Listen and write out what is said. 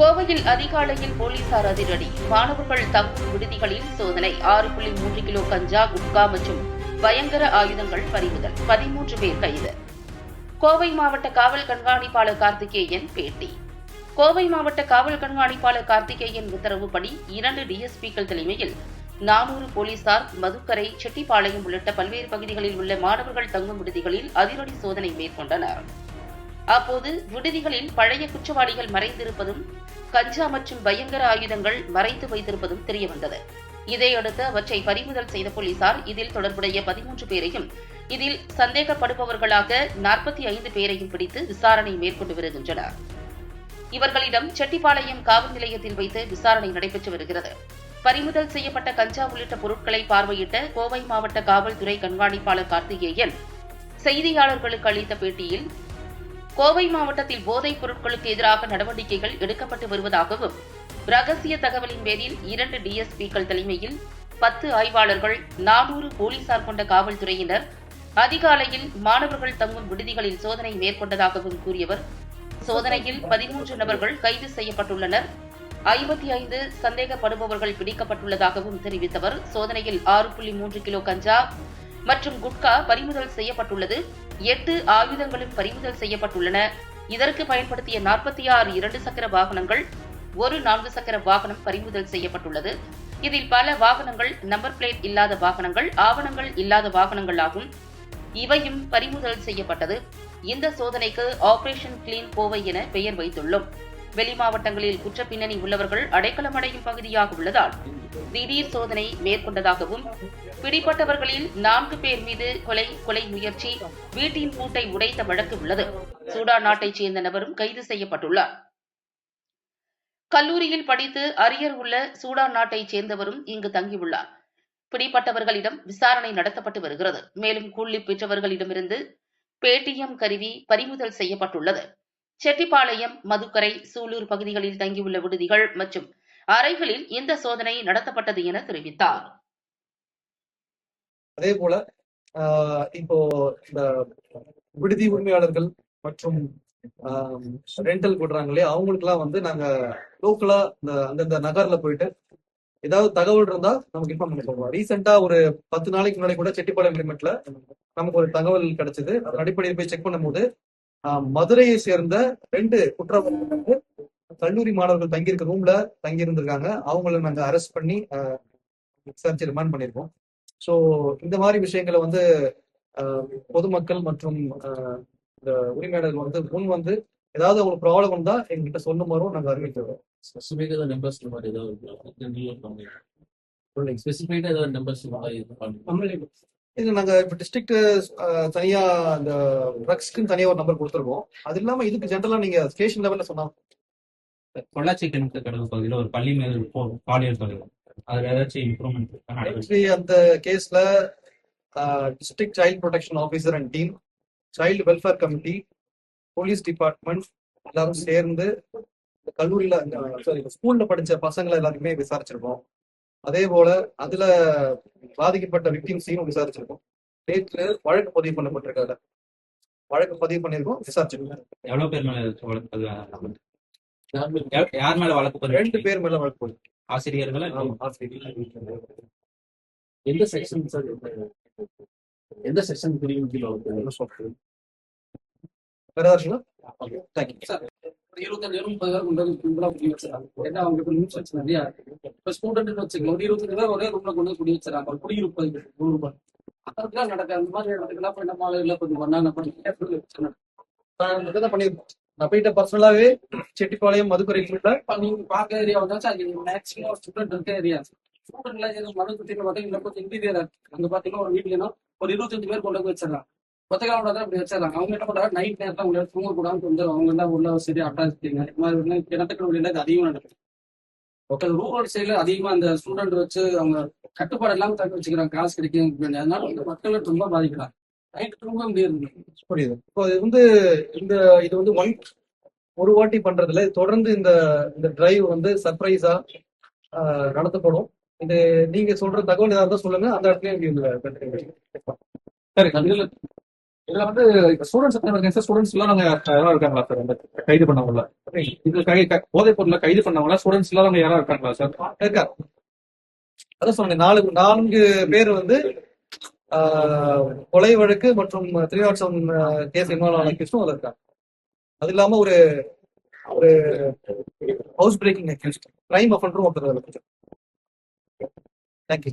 கோவையில் அதிகாலையில் போலீசார் அதிரடி. மாணவர்கள் தங்கும் விடுதிகளில் சோதனை. ஆறு புள்ளி மூன்று கிலோ கஞ்சா குட்கா மற்றும் பயங்கர ஆயுதங்கள் பறிமுதல். பதிமூன்று பேர் கைது. கோவை மாவட்ட காவல் கண்காணிப்பாளர் கார்த்திகேயன் பேட்டி. கோவை மாவட்ட காவல் கண்காணிப்பாளர் கார்த்திகேயன் உத்தரவுப்படி இரண்டு டிஎஸ்பிக்கள் தலைமையில் நானூறு போலீசார் மதுக்கரை செட்டிப்பாளையம் உள்ளிட்ட பல்வேறு பகுதிகளில் உள்ள மாணவர்கள் தங்கும் விடுதிகளில் அதிரடி சோதனை மேற்கொண்டனர். அப்போது விடுதிகளில் பழைய குற்றவாளிகள் மறைந்திருப்பதும் கஞ்சா மற்றும் பயங்கர ஆயுதங்கள் மறைத்து வைத்திருப்பதும் தெரியவந்தது. இதையடுத்து அவற்றை பறிமுதல் செய்த போலீசார் இதில் தொடர்புடைய பதிமூன்று பேரையும் இதில் சந்தேகப்படுபவர்களாக நாற்பத்தி ஐந்து பேரையும் பிடித்து விசாரணை மேற்கொண்டு வருகின்றனர். இவர்களிடம் செட்டிப்பாளையம் காவல் நிலையத்தில் வைத்து விசாரணை நடைபெற்று வருகிறது. பறிமுதல் செய்யப்பட்ட கஞ்சா உள்ளிட்ட பொருட்களை பார்வையிட்ட கோவை மாவட்ட காவல்துறை கண்காணிப்பாளர் கார்த்திகேயன் செய்தியாளர்களுக்கு அளித்த பேட்டியில் கோவை மாவட்டத்தில் போதைப் பொருட்களுக்கு எதிராக நடவடிக்கைகள் எடுக்கப்பட்டு வருவதாகவும் ரகசிய தகவலின் பேரில் இரண்டு டிஎஸ்பிக்கள் தலைமையில் பத்து ஆய்வாளர்கள் நானூறு போலீசார் கொண்ட காவல்துறையினர் அதிகாலையில் மாணவர்கள் தங்கும் விடுதிகளில் சோதனை மேற்கொண்டதாகவும் கூறியவர். சோதனையில் பதிமூன்று நபர்கள் கைது செய்யப்பட்டுள்ளனர். ஐம்பத்தி ஐந்து சந்தேகப்படுபவர்கள் பிடிக்கப்பட்டுள்ளதாகவும் தெரிவித்தவர். சோதனையில் ஆறு புள்ளி மூன்று கிலோ கஞ்சா மற்றும் குட்கா பறிமுதல் செய்யப்பட்டுள்ளது. எட்டு ஆயுதங்களும் பறிமுதல் செய்யப்பட்டுள்ளன. இதற்கு பயன்படுத்திய நாற்பத்தி ஆறு இரண்டு சக்கர வாகனங்கள் ஒரு நான்கு சக்கர வாகனம் பறிமுதல் செய்யப்பட்டுள்ளது. இதில் பல வாகனங்கள் நம்பர் பிளேட் இல்லாத வாகனங்கள் ஆவணங்கள் இல்லாத வாகனங்கள் ஆகும் இவையும் பறிமுதல் செய்யப்பட்டது. இந்த சோதனைக்கு ஆபரேஷன் கிளீன் கோவை என பெயர் வைத்துள்ளோம். வெளி மாவட்டங்களில் குற்ற பின்னணி உள்ளவர்கள் அடைக்கலம் அடையும் பகுதியாக உள்ளதால் திடீர் சோதனை மேற்கொண்டதாகவும் பிடிப்பட்டவர்களில் நான்கு பேர் மீது கொலை கொலை முயற்சி வீட்டின் பூட்டை உடைத்த வழக்கு உள்ளது. சூடான் நாட்டைச் சேர்ந்த நபரும் கைது செய்யப்பட்டுள்ளார். கல்லூரியில் படித்து அரியர் உள்ள சூடான் நாட்டைச் சேர்ந்தவரும் இங்கு தங்கியுள்ளார். பிடிப்பட்டவர்களிடம் விசாரணை நடத்தப்பட்டு வருகிறது. மேலும் கூலி பெற்றவர்களிடமிருந்து பேடிஎம் கருவி பறிமுதல் செய்யப்பட்டுள்ளது. செட்டிப்பாளையம் மதுக்கரை சூலூர் பகுதிகளில் தங்கியுள்ள விடுதிகள் மற்றும் அறைகளில் இந்த சோதனை நடத்தப்பட்டது என தெரிவித்தார். அதே போல ஆஹ் இப்போ இந்த விடுதி உரிமையாளர்கள் மற்றும் ரெண்டல் போடுறாங்களே அவங்களுக்குலாம் வந்து நாங்க லோக்கலா இந்த அந்தந்த நகர்ல போயிட்டு ஏதாவது தகவல் இருந்தா நமக்கு இன்ஃபார்ம் பண்ணி போடுவோம் ரீசெண்டா ஒரு பத்து நாளைக்கு முன்னாடி கூட செட்டிப்பாளையம் லிமிட்ல நமக்கு ஒரு தகவல் கிடைச்சது. அதன் அடிப்படையில் போய் செக் பண்ணும்போது மதுரையை சேர்ந்த ரெண்டு குற்றவாளிகள் வந்து கல்லூரி மாணவர்கள் தங்கியிருக்க ரூம்ல தங்கி இருந்திருக்காங்க அவங்கள நாங்க அரெஸ்ட் பண்ணி விசாரிச்சு ரிமாண்ட் பண்ணியிருக்கோம். ஸோ இந்த மாதிரி விஷயங்களை வந்து பொதுமக்கள் மற்றும் இந்த உரிமையாளர்கள் வந்து முன் வந்து ஏதாவது அவங்களுக்கு ப்ராப்ளம் வந்தா எங்ககிட்ட சொல்லும் வரும் நாங்க அறிவிக்கிறோம். ஸ்பெசிஃபைக்காக நம்பர்ஸ் மாதிரி ஏதாவது ஸ்பெசிஃபைக்காக ஏதாவது நம்பர்ஸ் இது நாங்க இப்ப டிஸ்ட்ரிக்ட் தனியா இந்த ட்ரக்ஸ்க்குன்னு தனியா ஒரு நம்பர் கொடுத்துருக்கோம். அது இல்லாம இதுக்கு ஜென்ரலா நீங்க ஸ்டேஷன் லெவல்ல சொன்னா பொள்ளாச்சி கிணத்து கடவு பகுதியில் ஒரு பள்ளி மேல் பாலியல் தொழில் அதுல ஏதாச்சும் இம்ப்ரூவ்மெண்ட் அந்த கேஸ்ல district child protection officer and team child welfare committee police department எல்லாரும் சேர்ந்து இந்த கல்லூரியில சாரி ஸ்கூல்ல படிச்ச பசங்களை எல்லாருமே விசாரிச்சிருக்கோம். அதே போல அதுல பாதிக்கப்பட்ட விக்டிம்ஸையும் விசாரிச்சிருக்கோம். நேற்று வழக்கு பதிவு பண்ணப்பட்டிருக்காங்க. வழக்கு பதிவு பண்ணியிருக்கோம் விசாரிச்சிருக்கோம். எவ்வளவு பேர் மேல? யார் யார் மேல வழக்கு ரெண்டு பேர் மேல வழக்கு ஆசிரியர்களா. எந்த செக்ஷன் சார் எந்த செக்ஷன் பிரிவு கீழே வேற ஏதாச்சுங்களா தேங்க்யூ இருபத்தஞ்சு முப்பது பேர் கொண்டு வந்து கும்பலா குடி வச்சிடறாங்க ஏன்னா அவங்களுக்கு நியூஸ் வச்சு நிறைய இருக்கு. இப்ப ஸ்டூடெண்ட் வச்சுக்கலாம் ஒரு இருபத்தஞ்சு பேர் ஒரே ரூம்ல கொண்டு வந்து குடி ஒரு குடியிருப்பு நூறு ரூபாய். அதற்கெல்லாம் நடக்க அந்த மாதிரி இடத்துக்குலாம் போய் நம்ம ஆளுகளை கொஞ்சம் பண்ணா நம்ம பண்ணி நான் போயிட்ட பர்சனலாவே செட்டிப்பாளையம் மதுக்கரை நீங்க பாக்க ஏரியா வந்தாச்சும் அது மேக்ஸிமம் ஸ்டூடெண்ட் இருக்க ஏரியா ஸ்டூடெண்ட்ல எதுவும் மனு சுத்தில பாத்தீங்கன்னா கொஞ்சம் இன்டீரியர் அங்க பாத்தீங்கன்னா ஒரு வீட்லனா ஒரு இருபத்தஞ்சு பேர் கொண்டு வந்து வச்சிடறாங்க கொத்தகாலம் தான் இப்படி வச்சிடறாங்க அவங்க என்ன பண்றாங்க? நைட் நேரத்துல அவங்க தூங்க கூடாது கொஞ்சம் அவங்க எல்லாம் உள்ள சரியா அட்டாச்சிங்க இந்த மாதிரி கிணத்துக்கு வெளியில இது அதிகமா நடக்குது. ரூரல் சைடுல அதிகமா அந்த ஸ்டூடெண்ட் வச்சு அவங்க கட்டுப்பாடு எல்லாம் தக்க வச்சுக்கிறாங்க. காசு கிடைக்கும். அதனால வந்து மக்கள் ரொம்ப பாதிக்கிறாங்க. நைட் தூங்க முடியாது புரியுது. இப்போ இது வந்து இந்த இது வந்து ஒன் ஒரு வாட்டி பண்றதுல தொடர்ந்து இந்த இந்த டிரைவ் வந்து சர்ப்ரைஸா நடத்தப்படும். இது நீங்க சொல்ற தகவல் ஏதாவது சொல்லுங்க. அந்த இடத்துல சரி இதுல வந்து ஸ்டூடெண்ட்ஸ் எத்தனை ஸ்டூடெண்ட்ஸ் எல்லாம் நாங்க இருக்காங்களா சார் அந்த கைது பண்ணவங்கள? முடியல இது கை க- போதைப் பொருள்ல கைது பண்ணவங்களா? ஸ்டூடெண்ட்ஸ் எல்லாம் யாரா இருக்காங்களா சார் இருக்கார் அதான் சொன்னேன் நாலு நான்கு பேர் வந்து கொலை வழக்கு மற்றும் three nought seven case involve ஆன கேஸும் அதில் இருக்காங்க. அது இல்லாம ஒரு ஒரு ஹவுஸ் பிரேக்கிங் அக்யூஸ்ட் கிரைம் அஃபண்டரும் ஒருத்தர் அதில் தேங்க்யூ